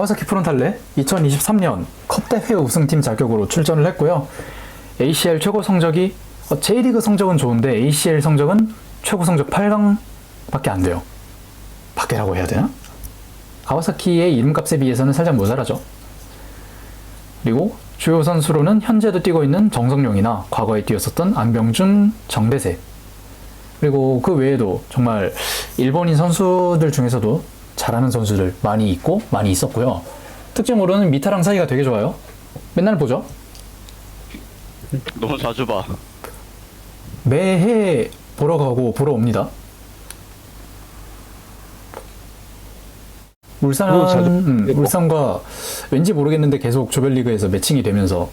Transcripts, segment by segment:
가와사키 프론탈레 2023년 컵대회 우승팀 자격으로 출전을 했고요. ACL 최고 성적이 어, J리그 성적은 좋은데 ACL 성적은 최고 성적 8강밖에 안 돼요. 밖에라고 해야 되나? 가와사키의 이름값에 비해서는 살짝 모자라죠. 그리고 주요 선수로는 현재도 뛰고 있는 정성용이나 과거에 뛰었었던 안병준, 정대세 그리고 그 외에도 정말 일본인 선수들 중에서도 잘하는 선수들 많이 있고 많이 있었고요. 특징으로는 미타랑 사이가 되게 좋아요. 맨날 보죠. 너무 자주 봐. 매해 보러 가고 보러 옵니다. 울산, 음, 울산과 왠지 모르겠는데 계속 조별리그에서 매칭이 되면서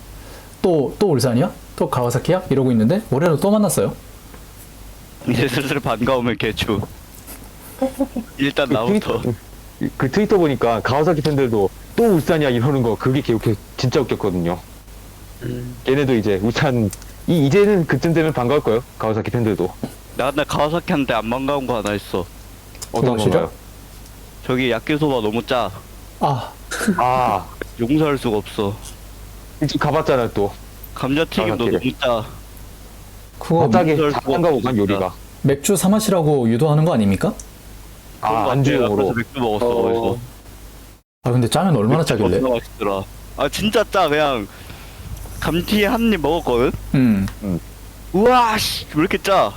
또, 또 울산이야? 또 가와사키야? 이러고 있는데 올해로 또 만났어요. 이제 슬슬 반가우면 개추. 일단 나부터. 트위터, 그 트위터 보니까 가와사키 팬들도 또 울산이야 이러는 거 그게 기억해 진짜 웃겼거든요. 걔네도 이제 울산 이 이제는 그쯤 되면 반가울 거예요. 가와사키 팬들도 나 근데 가와사키한테 안 반가운 거 하나 있어. 어떤 무엇이죠? 건가요? 저기 야끼소바 너무 짜. 아, 아 용서할 수가 없어. 이쪽 가봤잖아요 또 감자튀김도 가와사키를. 너무 짜. 그거 갑자기 뭐- 잘한가 보만 요리가 맥주 사맛이라고 유도하는 거 아닙니까? 아 안주용으로 맥주 먹었어 어. 거기서. 아, 근데 짜면 얼마나 짜길래? 겁나 맛있더라. 아 진짜 짜 그냥 감튀 한입 먹었거든. 음, 우와 씨왜 이렇게 짜?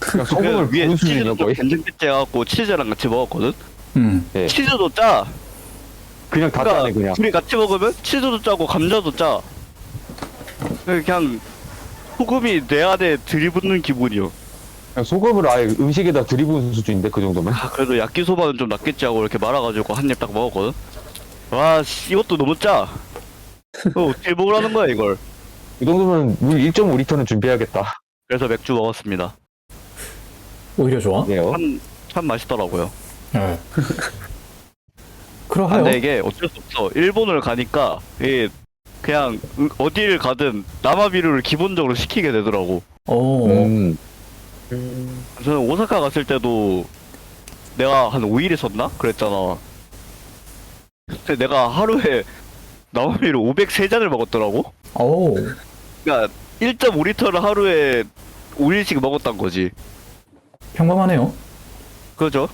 그냥 그 소금을 위에 부은 치즈도 거의 된장찌개 해갖고 치즈랑 같이 먹었거든. 음. 네. 치즈도 짜. 그냥 다 그러니까 짜네 그냥 둘이 같이 먹으면 치즈도 짜고 감자도 짜. 그냥 소금이 내 안에 들이붓는 기분이요. 그냥 소금을 아예 음식에다 들이부은 수준인데 그 정도면 아, 그래도 야끼소바는 좀 낫겠지 하고 이렇게 말아가지고 한 입 딱 먹었거든. 와, 씨, 이것도 너무 짜. 어, 어떻게 먹으라는 거야 이걸? 이 정도면 물 1.5리터는 준비해야겠다 그래서 맥주 먹었습니다. 오히려 좋아? 네요 참, 참 맛있더라고요. 네. 아, 그러하여 근데 이게 어쩔 수 없어. 일본을 가니까 이게 그냥 으- 어디를 가든 남아비루를 기본적으로 시키게 되더라고. 오, 음. 저는 오사카 갔을 때도 내가 한 5일 있었나? 그랬잖아. 근데 내가 하루에 남아비루 503잔을 먹었더라고? 오, 그러니까 1.5리터를 하루에 5일씩 먹었단 거지. 평범하네요. 그죠?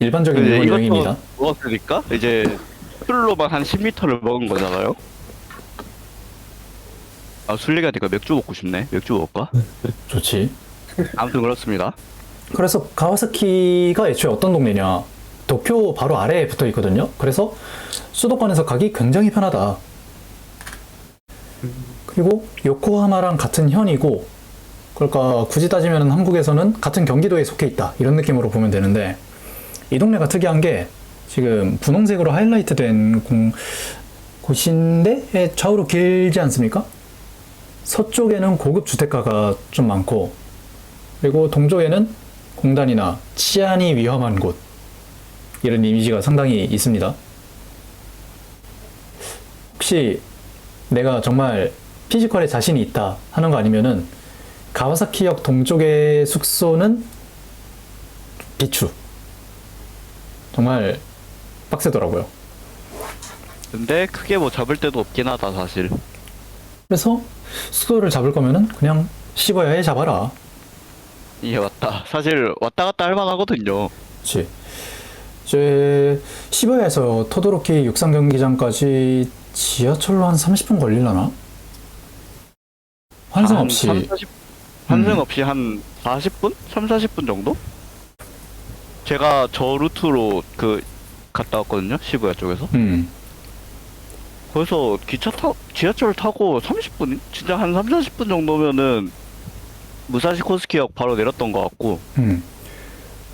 일반적인 일본 여행입니다. 먹었으니까 이제 술로만 한 10리터를 먹은 거잖아요. 아, 술 얘기하니까 맥주 먹고 싶네. 맥주 먹을까? 좋지. 아무튼 그렇습니다. 그래서 가와사키가 애초에 어떤 동네냐? 도쿄 바로 아래에 붙어 있거든요. 그래서 수도권에서 가기 굉장히 편하다. 그리고 요코하마랑 같은 현이고, 그러니까 굳이 따지면 한국에서는 같은 경기도에 속해 있다. 이런 느낌으로 보면 되는데, 이 동네가 특이한 게 지금 분홍색으로 하이라이트 된 공, 곳인데 예, 좌우로 길지 않습니까? 서쪽에는 고급 주택가가 좀 많고, 그리고 동쪽에는 공단이나 치안이 위험한 곳 이런 이미지가 상당히 있습니다. 혹시 내가 정말 피지컬에 자신이 있다 하는 거 아니면은 가와사키역 동쪽의 숙소는 비추 정말 빡세더라고요. 근데 크게 뭐 잡을 데도 없긴 하다, 사실. 그래서 숙소를 잡을 거면은 그냥 시버야에 잡아라. 이게 맞다. 사실 왔다 갔다 할 만하거든요. 그치. 이제 시바야에서 토도로키 육상 경기장까지 지하철로 한 30분 걸리려나? 환승 한 없이 3, 40, 환승 음. 없이 한 40분? 3, 40분 정도? 제가 저 루트로 그 갔다 왔거든요. 시부야 쪽에서. 음. 거기서 기차 타 지하철 타고 30분? 진짜 한 3, 40분 정도면은 무사시 코스키역 바로 내렸던 것 같고 음.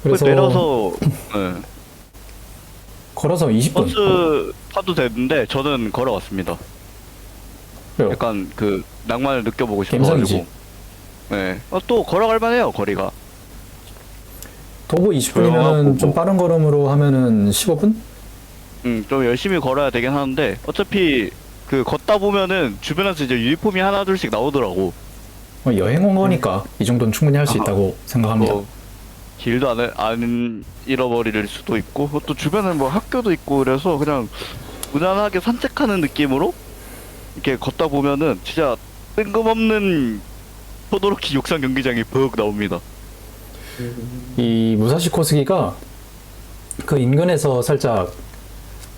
그래서 내려서 네. 걸어서 20분. 버스 타도 되는데 저는 걸어왔습니다. 그래요. 약간 그 낭만을 느껴보고. 싶어가지고. 네. 어, 또 걸어갈 만해요 거리가. 도보 조용하고 20분이면 좀 뭐. 빠른 걸음으로 하면은 15분? 음, 좀 열심히 걸어야 되긴 하는데 어차피 그 걷다 보면은 주변에서 이제 유니폼이 하나 둘씩 나오더라고. 뭐 여행 온 거니까 이 정도는 충분히 할 수. 있다고 생각합니다. 뭐 길도 안, 안 잃어버릴 수도 있고 또 주변에 뭐 학교도 있고 그래서 그냥 무난하게 산책하는 느낌으로 이렇게 걷다 보면은 진짜 뜬금없는 토도로키 육상 경기장이 벅 나옵니다. 이 무사시 코스기가 그 인근에서 살짝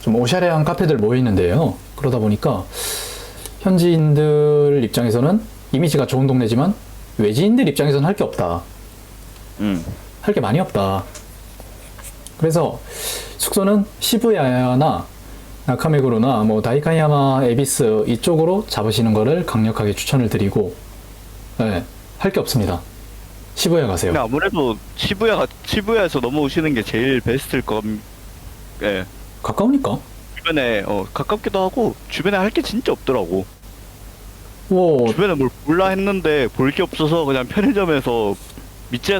좀 오샤레한 카페들 모여 있는데요. 그러다 보니까 현지인들 입장에서는 이미지가 좋은 동네지만 외지인들 입장에서는 할 게 없다. 음. 할 게 많이 없다. 그래서 숙소는 시부야나 나카메구로나 뭐 다이카야마 에비스 이쪽으로 잡으시는 거를 강력하게 추천을 드리고 네, 할 게 없습니다. 시부야 가세요. 아무래도 시부야가 시부야에서 넘어오시는 게 제일 베스트일 것. 예. 가까우니까. 주변에 어 가깝기도 하고 주변에 할 게 진짜 없더라고. 뭐 주변에 뭘 볼라 했는데 볼 게 없어서 그냥 편의점에서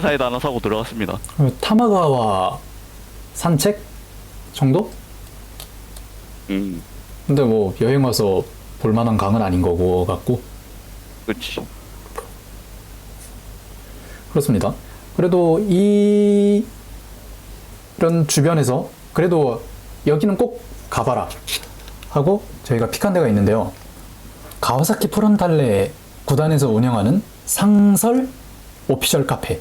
사이다 하나 사고 들어갔습니다. 타마가와 산책 정도? 음, 근데 뭐 여행 와서 볼만한 강은 아닌 거고 같고 그렇지. 그렇습니다. 그래도 이 이런 주변에서 그래도 여기는 꼭 가봐라 하고 저희가 픽한 데가 있는데요. 가와사키 프론탈레 구단에서 운영하는 상설 오피셜 카페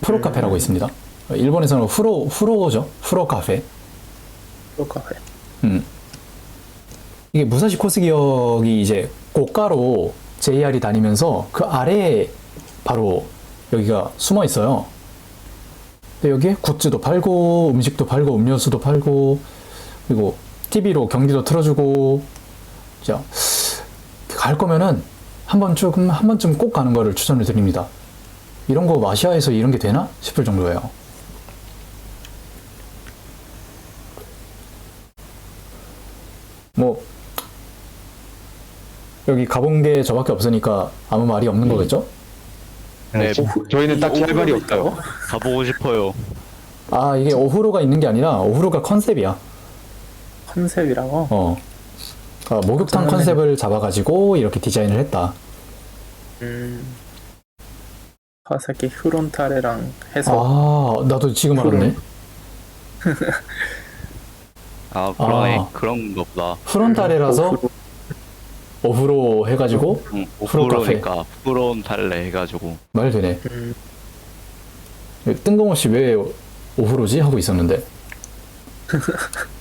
프로 카페라고 있습니다. 일본에서는 후로 후로죠. 후로 카페. 프로카페. 음. 이게 무사시 코스기역이 이제 고가로 JR이 다니면서 그 아래에 바로 여기가 숨어 있어요. 여기에 굿즈도 팔고 음식도 팔고 음료수도 팔고 그리고 TV로 경기도 틀어주고 자, 갈 거면은 한 번쯤 한 번쯤 꼭 가는 거를 추천을 드립니다. 이런 거 마시아에서 이런 게 되나 싶을 정도예요. 뭐 여기 가본 게 저밖에 없으니까 아무 말이 없는 거겠죠? 네, 저희는 딱히 할 말이 없어요. 가보고 싶어요. 아 이게 오후로가 있는 게 아니라 오후로가 컨셉이야. 컨셉이라고? 어. 아, 목욕탕 컨셉을 잡아가지고 이렇게 디자인을 했다. 음. 카와사키 프론타레랑 해서 아 나도 지금 알았네. 아, 그러네. 아. 그런 거 보다. 프론타레라서 오프로- 오후로 해가지고 응, 프로 카페. 오프로니까 프론 달래 해가지고. 말 되네. 음, 뜬금없이 왜 오후로지 하고 있었는데